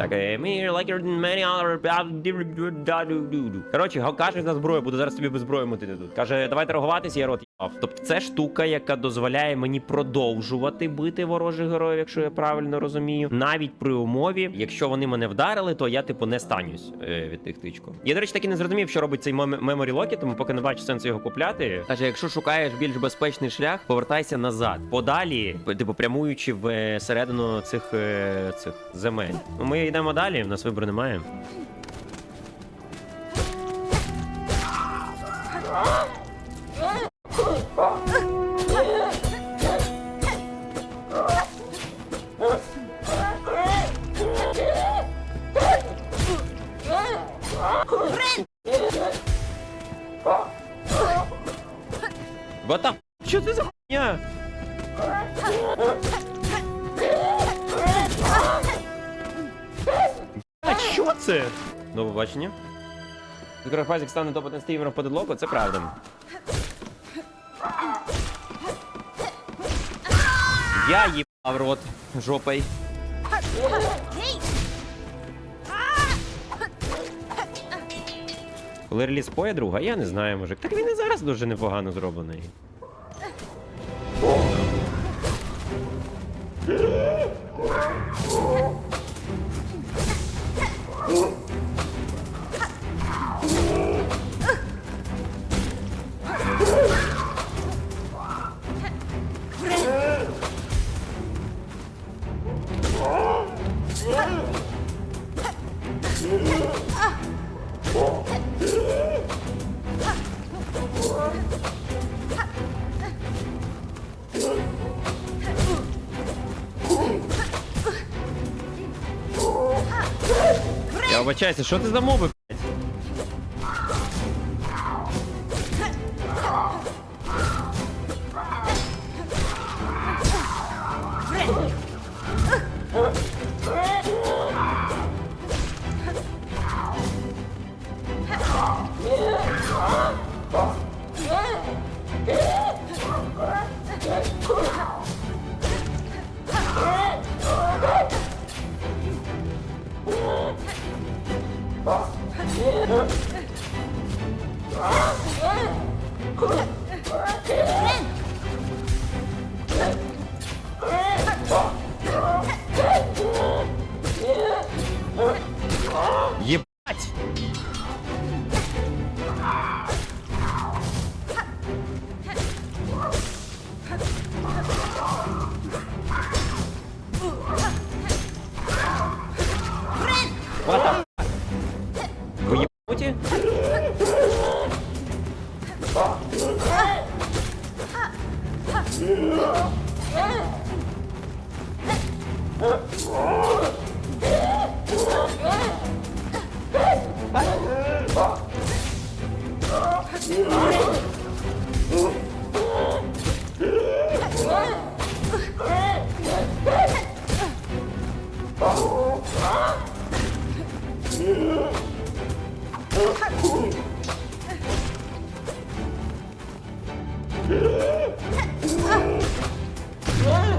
Так, е, ми many other... Коротше, каже на зброю, буду зараз тобі без зброї мутити тут. Каже, давай торгуватися, я рот. Тобто це штука, яка дозволяє мені продовжувати бити ворожих героїв, якщо я правильно розумію. Навіть при умові, якщо вони мене вдарили, то я типу не станюсь е, від тих тичку. Я, до речі, таки не зрозумів, що робить цей мем- memory locket, тому поки не бачу сенсу його купляти. Каже, якщо шукаєш більш безпечний шлях, повертайся назад. Подалі, типу, прямуючи в е, середину цих, е, цих земель. Ну, Ми йдемо далі, в нас вибору немає. What the... Що це за хуйня? А що це? До побачення. Мікрофазик стане топ-1 стрімером по дедлоку, це правда. Я їбав рот жопой. Коли реліз поє друга, я не знаю, мужик. Так він і зараз дуже непогано зроблений. Я вибачаюся, що ти за 啊！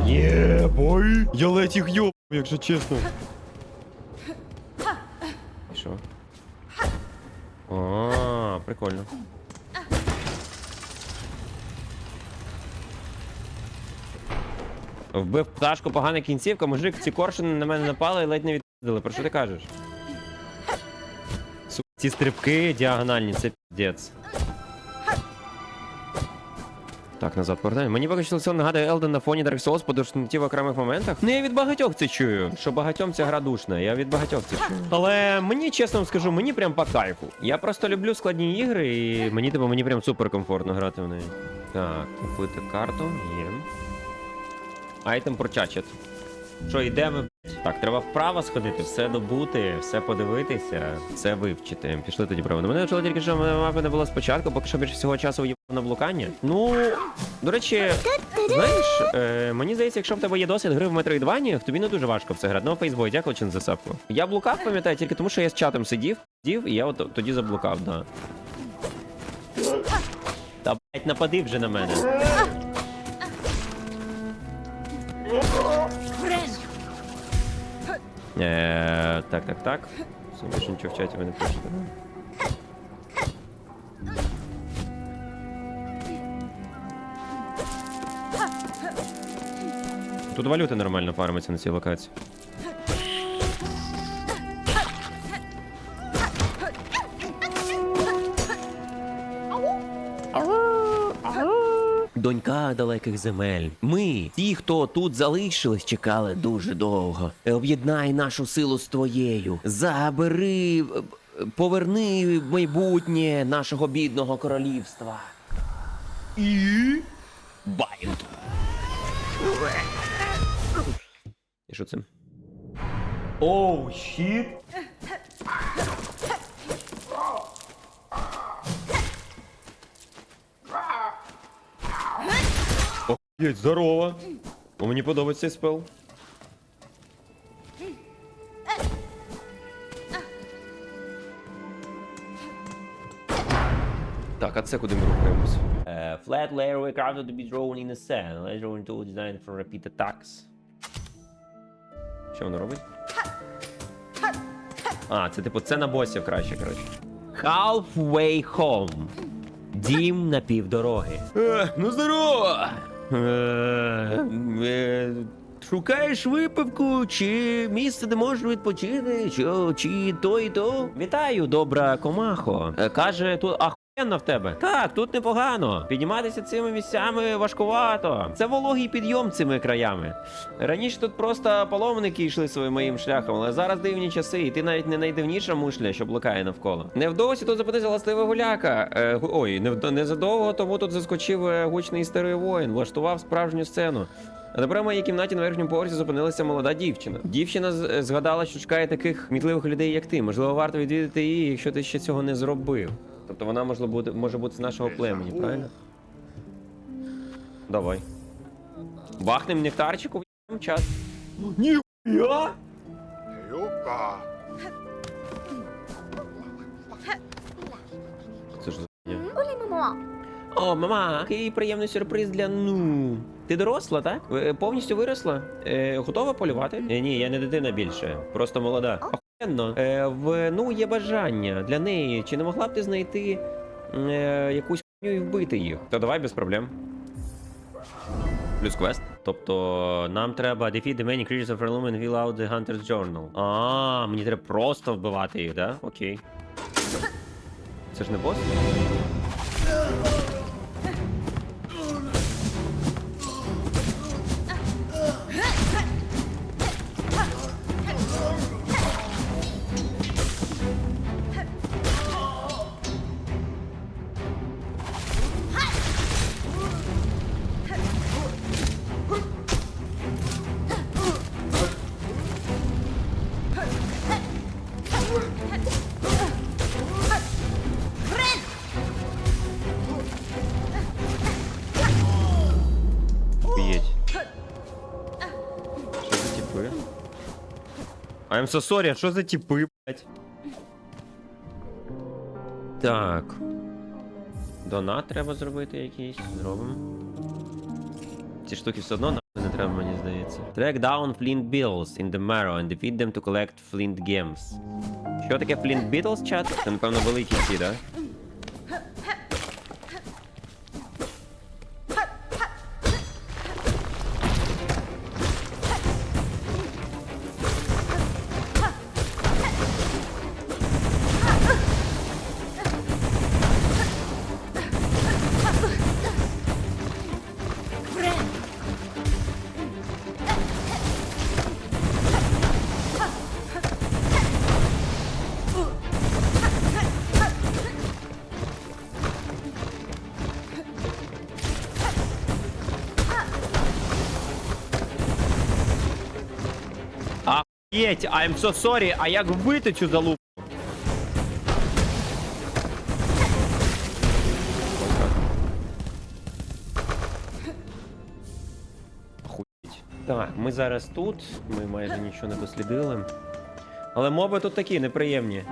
Є, бой! Я ледь їх йоб, якщо чесно. І що? А, прикольно. Вбив пташку, погана кінцівка, мужик, ці коршуни на мене напали і ледь не відпіздили. Про що ти кажеш? Ці стрибки діагональні, це піздець. Так, назад повертаємо. Мені поки що це нагадує Elden на фоні Dark Souls по душноті в окремих моментах. Ну я від багатьох це чую, що багатьом ця гра душна. Я від багатьох це чую. Але мені чесно вам скажу, мені прям по кайфу. Я просто люблю складні ігри, і мені типу, мені прям супер комфортно грати в неї. Так, купити карту. Є. Айтем прочачет. Що, йдемо? блядь? Так, треба вправо сходити, все добути, все подивитися, все вивчити. Пішли тоді право. Мене вчили тільки, що мапи не було спочатку, поки що більше всього часу в'їбав на блукання. Ну, до речі, знаєш, е, мені здається, якщо в тебе є досвід гри в Metroidvania, тобі не дуже важко в це грати. Ну, фейсбой, дякую чи за засапку. Я блукав, пам'ятаю, тільки тому, що я з чатом сидів, сидів, і я от тоді заблукав, да. Та блять, напади вже на мене. Е, так, так, так. Все, більше нічого в чаті ви не пишете. Тут валюта нормально фармиться на цій локації. Донька далеких земель. Ми, ті, хто тут залишились, чекали дуже довго. Об'єднай нашу силу з твоєю. Забери, е, поверни майбутнє нашого бідного королівства. І байнд. І що це? Оу, щіт! Охуєть, здорово! О, мені подобається цей спел. Так, а це куди ми рухаємось? Uh, flat layer required to be drawn in a cell. Layer drawing tool designed for repeat attacks. Що воно робить? А, це типу, це на босів краще, коротше. Halfway home. Дім на півдороги. Е, ну здорово! Е, е, шукаєш випивку, чи місце, де можна відпочити, чи, чи то і то? Вітаю, добра комахо. Е, каже, тут в тебе. Так, тут непогано. Підніматися цими місцями важкувато. Це вологий підйом цими краями. Раніше тут просто паломники йшли своїм моїм шляхом, але зараз дивні часи, і ти навіть не найдивніша мушля, що блукає навколо. Невдовзі тут запитався ластивий гуляка. Е, ой, незадовго тому тут заскочив е, гучний старий воїн, влаштував справжню сцену. А тепер в моїй кімнаті на верхньому поверсі зупинилася молода дівчина. Дівчина згадала, що чекає таких мітливих людей, як ти. Можливо, варто відвідати її, якщо ти ще цього не зробив. Тобто вона можливо бути, може бути з нашого племені, правильно? Давай. Бахнем нектарчику в час. Ніхуя! よか Це ж за? Олі, мамо. О, мама, який приємний сюрприз для ну. Ти доросла, так? Повністю виросла? Е, готова полювати? Е, ні, я не дитина більше, просто молода. Е, в ну є бажання для неї. Чи не могла б ти знайти е, якусь хуйню і вбити їх? То давай без проблем. Плюс квест. Тобто нам треба defeat the many creatures of Relum and fill out the Hunter's Journal. А, мені треба просто вбивати їх, да? Окей. Це ж не бос? I'm so sorry, а що за типи, блять? Так. Донат треба зробити якийсь. Зробимо. Ці штуки все одно не треба, мені здається. Track down Flint Beetles in the Marrow and defeat them to collect Flint Gems. Що таке Flint Beetles, чат? Це, напевно, великі ці, да? Єть, I'm so sorry, а як вбити цю залупу? Так, ми зараз тут, ми майже нічого не дослідили. Але моби тут такі неприємні.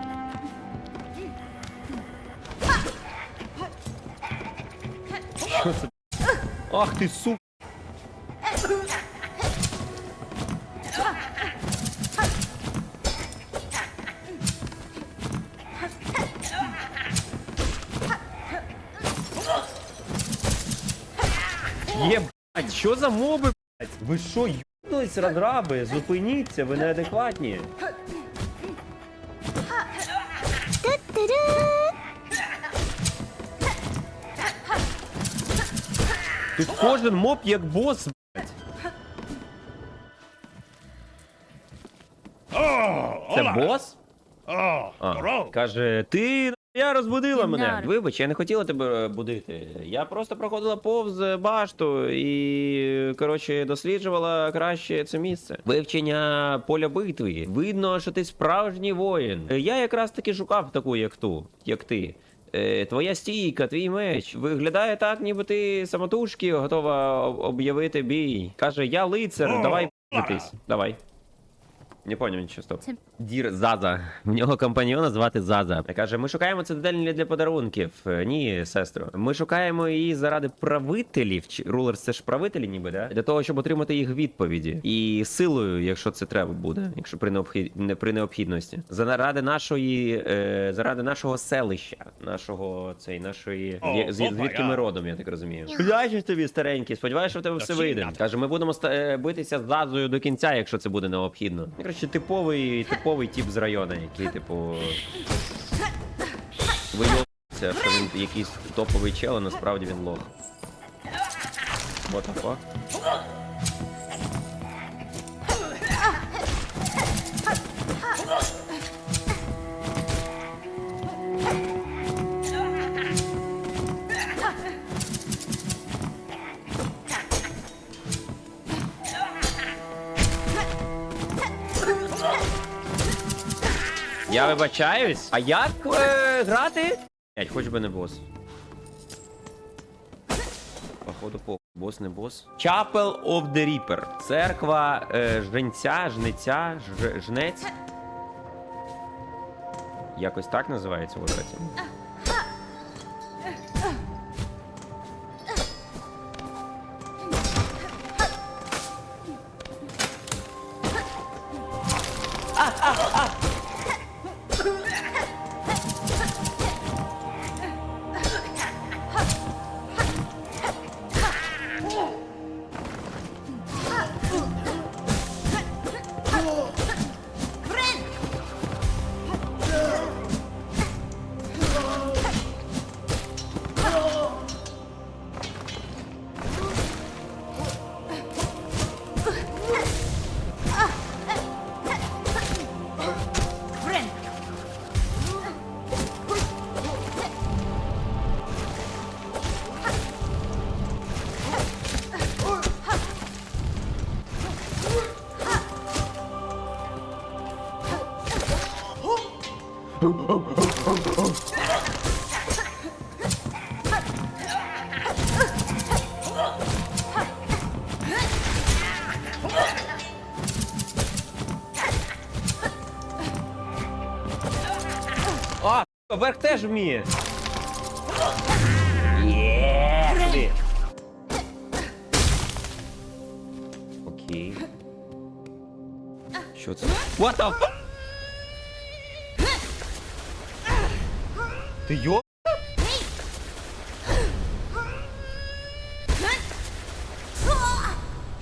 Що? Ах ти сука! Що за моби, блядь? Ви що, юбнулись, розраби? Зупиніться, ви неадекватні. Тут кожен моб як бос, блядь. Це бос? А, каже, ти я розбудила мене. Вибач, я не хотіла тебе будити. Я просто проходила повз башту і коротше досліджувала краще це місце. Вивчення поля битви. Видно, що ти справжній воїн. Я якраз таки шукав таку, як ту, як ти. Е, Твоя стійка, твій меч виглядає так, ніби ти самотужки готова об'явити бій. Каже, я лицар, давай битись. Давай. Не поняв нічого, стоп. Це- Дір Заза. В нього компаньйона звати Заза. Каже, ми шукаємо цитадель не для подарунків. Е, Ні, сестро. Ми шукаємо її заради правителів. Чи рулер це ж правителі, ніби, да? Для того, щоб отримати їх відповіді. І силою, якщо це треба буде, якщо при необхід... не при необхідності. Заради нашої, е, заради нашого селища, нашого цей нашої О, є- з- опа, звідки я. ми родом, я так розумію. Бачиш тобі, старенький, сподіваюся, що в тебе все вийде. Каже, ми будемо ста- е, битися з Зазою до кінця, якщо це буде необхідно. Коротше, типовий, типовий тип з району, який, типу. Вийовується, що він якийсь топовий чел, а насправді він лох. What the fuck? Я вибачаюсь. А як е, грати? Блять, хоч би не бос. Походу, по бос не бос. Chapel of the Reaper. Церква е, жнеця, жнеця, ж, жнець. Якось так називається вулиця. А, верх теж вміє. Є! Окей. Що це? What the fuck? Ти йо?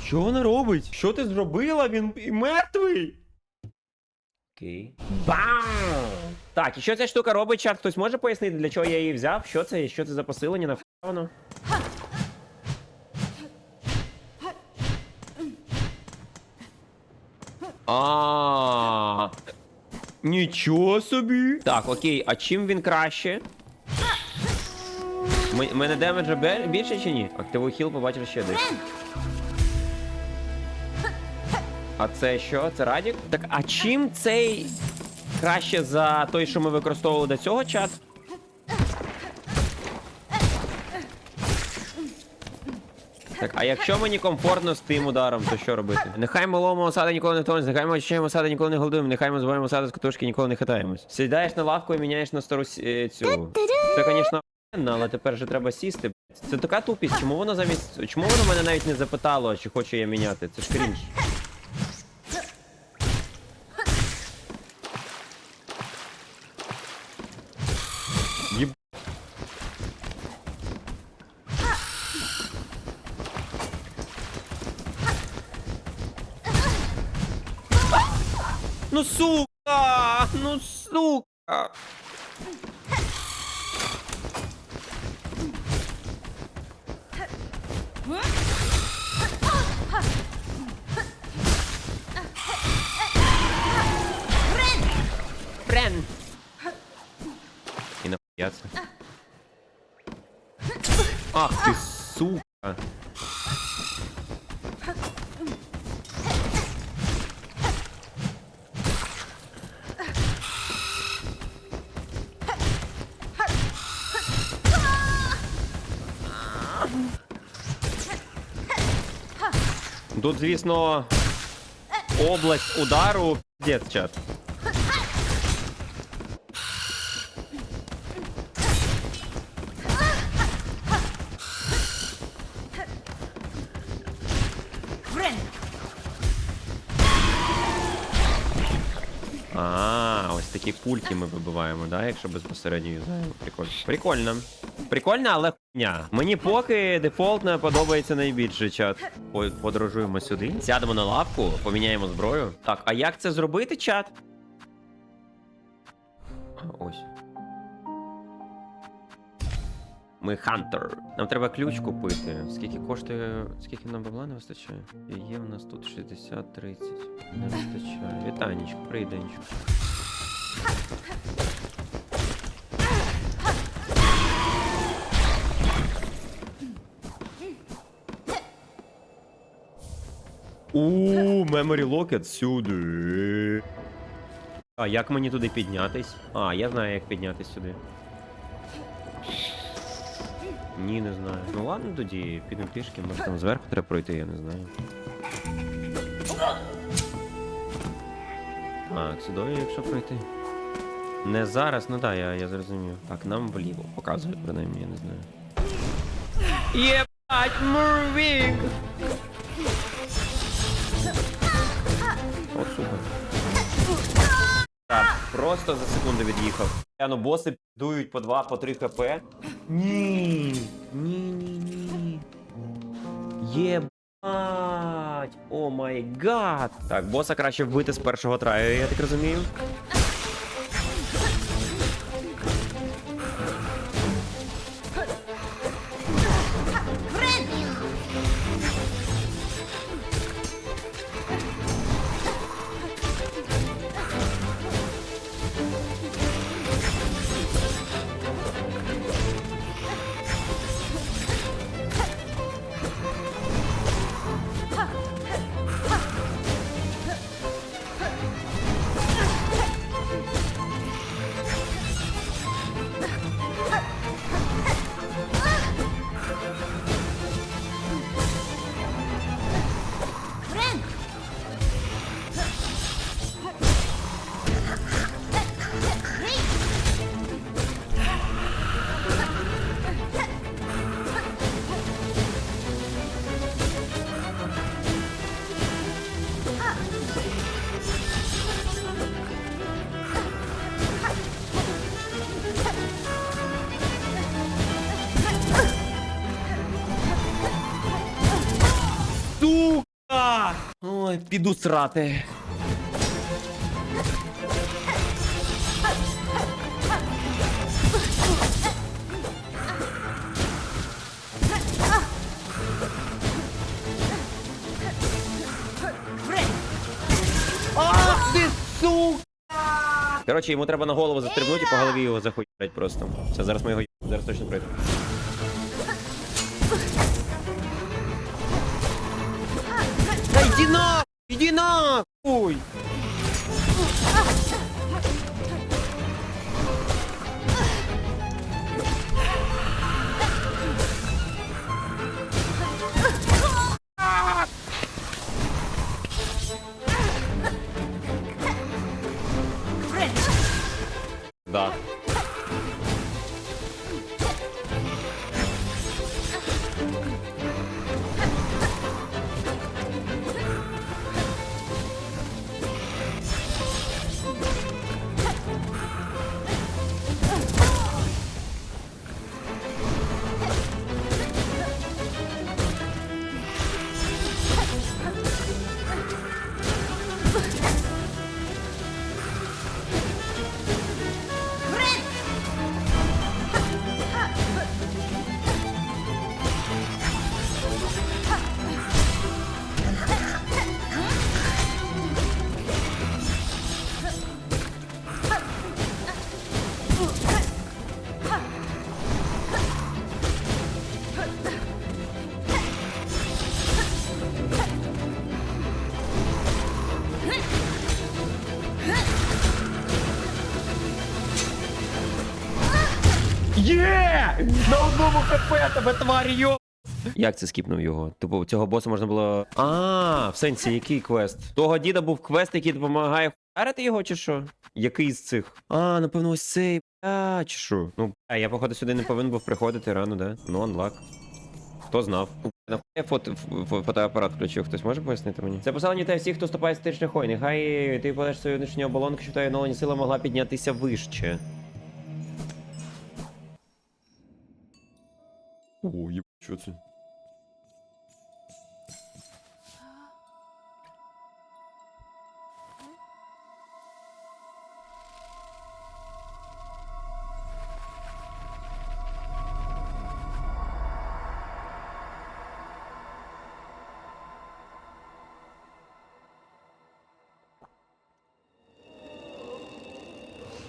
Що вона робить? Що ти зробила? Він і мертвий. Окей. Бам! Так, і що ця штука робить, чат? Хтось може пояснити, для чого я її взяв? Що це? Що це за посилення на воно? А. Нічого собі. Так, окей, а чим він краще? Ми- Мене демеджа більше чи ні? Активуй хіл, побачиш ще десь. А це що? Це Радік? Так, а чим цей краще за той, що ми використовували до цього чат? Так, а якщо мені комфортно з тим ударом, то що робити? Нехай малому осади ніколи не втомиться, нехай ми очищаємо осади, ніколи не голодуємо, нехай ми збиваємо осади з катушки, ніколи не хитаємось. Сідаєш на лавку і міняєш на стару с- е, цю. Це, звісно, але тепер вже треба сісти. Це така тупість, чому воно замість. Чому воно мене навіть не запитало, чи хочу я міняти? Це ж крінж. Ну сука! Ну сука! Френ! І нахуя? Ах ти сука! Тут, звісно, область удару піздець, чат. А, ось такі кульки ми вибиваємо, да, якщо безпосередньо юзаємо. Прикольно. Прикольно. Прикольно, але хуйня. Мені поки дефолтно подобається найбільше чат. Подорожуємо сюди. Сядемо на лавку, поміняємо зброю. Так, а як це зробити, чат? Ось. Ми хантер. Нам треба ключ купити. Скільки коштує. Скільки нам бабла не вистачає? Є в нас тут 60-30. Не вистачає. Вітанечко, прийденечко. У, Memory Locket сюди. А як мені туди піднятись? А, я знаю, як піднятись сюди. Ні, не знаю. Ну ладно тоді, підемо пішки, може там зверху треба пройти, я не знаю. Так, сюди, якщо пройти. Не зараз, ну так, я, я зрозумів. Так, нам вліво показує, принаймні, я не знаю. Єбать, мурвінг! О, супер. Так, просто за секунду від'їхав. Я, ну боси дують по 2, по 3 хп. Ні. Ні, ні, ні. Єбать. О май гад. Так, боса краще вбити з першого траю, я так розумію. Піду срати. Ах ти сука! Коротше, йому треба на голову застрибнути і по голові його захуярить просто. Все, зараз ми його зараз точно пройдемо. Иди на! Ой! Да. Є! На одному хп тебе тварю! Як це скіпнув його? Типу, цього боса можна було. А, в сенсі, який квест? Того діда був квест, який допомагає вдарити його, чи що? Який з цих? А, напевно, ось цей. А, чи що? Ну, а я, походу, сюди не повинен був приходити рано, да? Ну, анлак. Хто знав? Нахуй я фото, фотоапарат включив, хтось може пояснити мені? Це посилання те всіх, хто ступає з тих шляхой. Нехай ти подаш свою внутрішню оболонку, що твоя оновлені сила могла піднятися вище. О, є... що це?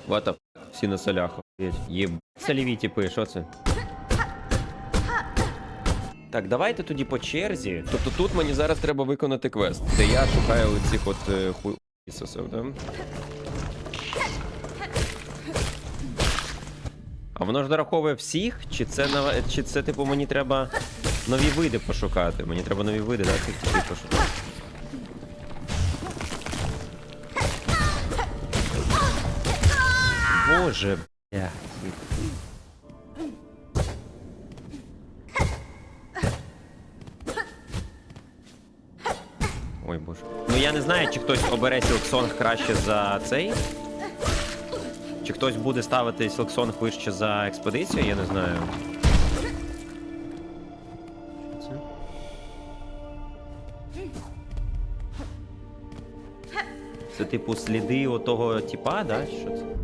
The? Всі на солях. Єб... Соліві типи, що це? Так, давайте тоді по черзі. Тобто тут мені зараз треба виконати квест, де я шукаю оцих от е, хуйсосів, да? А воно ж дораховує всіх? Чи це на чи це, типу, мені треба нові види пошукати? Мені треба нові види, да, цих типів пошукати. Боже, бля. Ой боже. Ну я не знаю, чи хтось обере Сілксонг краще за цей. Чи хтось буде ставити Сілксонг вище за експедицію, я не знаю. Це? Типу сліди отого типа, да? Що це?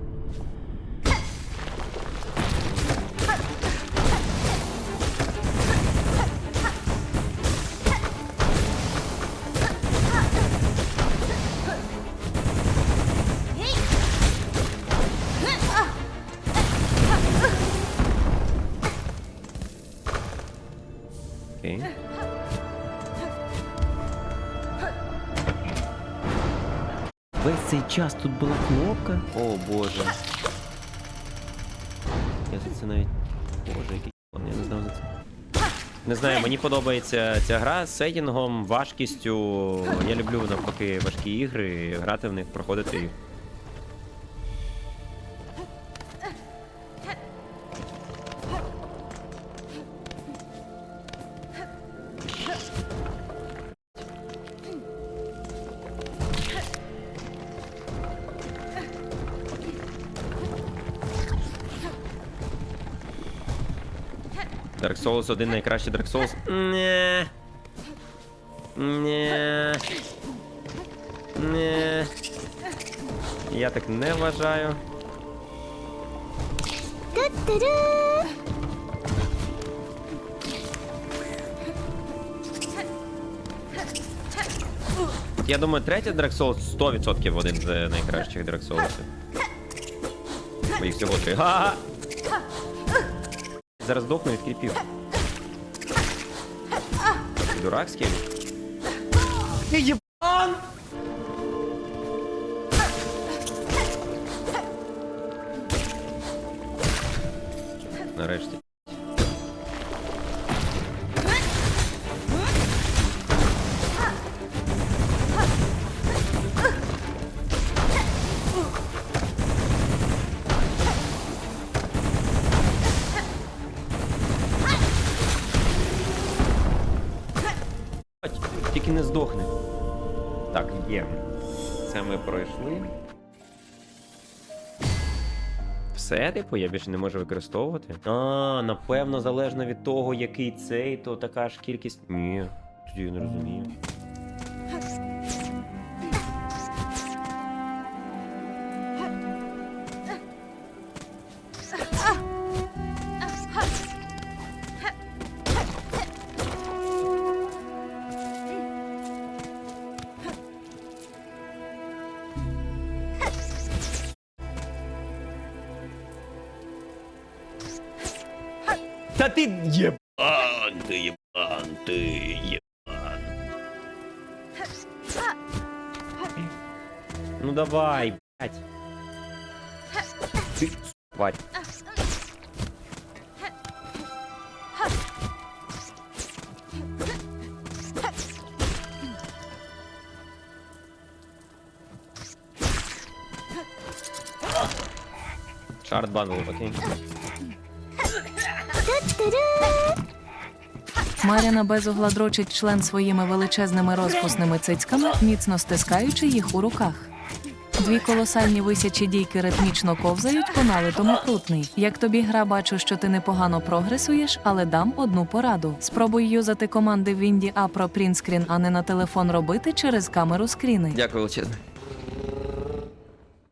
Весь цей час тут була кнопка. О боже. Я за це навіть. Боже, який я не знав за це. Не знаю, мені подобається ця гра з сетінгом, важкістю. Я люблю навпаки важкі ігри, грати в них, проходити їх. Souls один найкращий Dark Souls. Не. Не. Не. Я так не вважаю. Я думаю, третій Dark Souls 100% один з найкращих Dark Souls. Бо їх всього три. Га! Зараз здохну від кріпів. Дуракський. Ти Тільки не здохне. Так, є. Це ми пройшли. Все, типу, я більше не можу використовувати. А, напевно, залежно від того, який цей, то така ж кількість. Ні, тоді я не розумію. Ну давай, блядь. Ты, тварь. Шард банул, окей. Маряна безугла дрочить член своїми величезними розпусними цицьками, міцно стискаючи їх у руках. Дві колосальні висячі дійки ритмічно ковзають по налитому крутний. Як тобі гра, бачу, що ти непогано прогресуєш, але дам одну пораду. Спробуй юзати команди в Вінді А про прінскрін, а не на телефон робити через камеру скріни. Дякую величезне.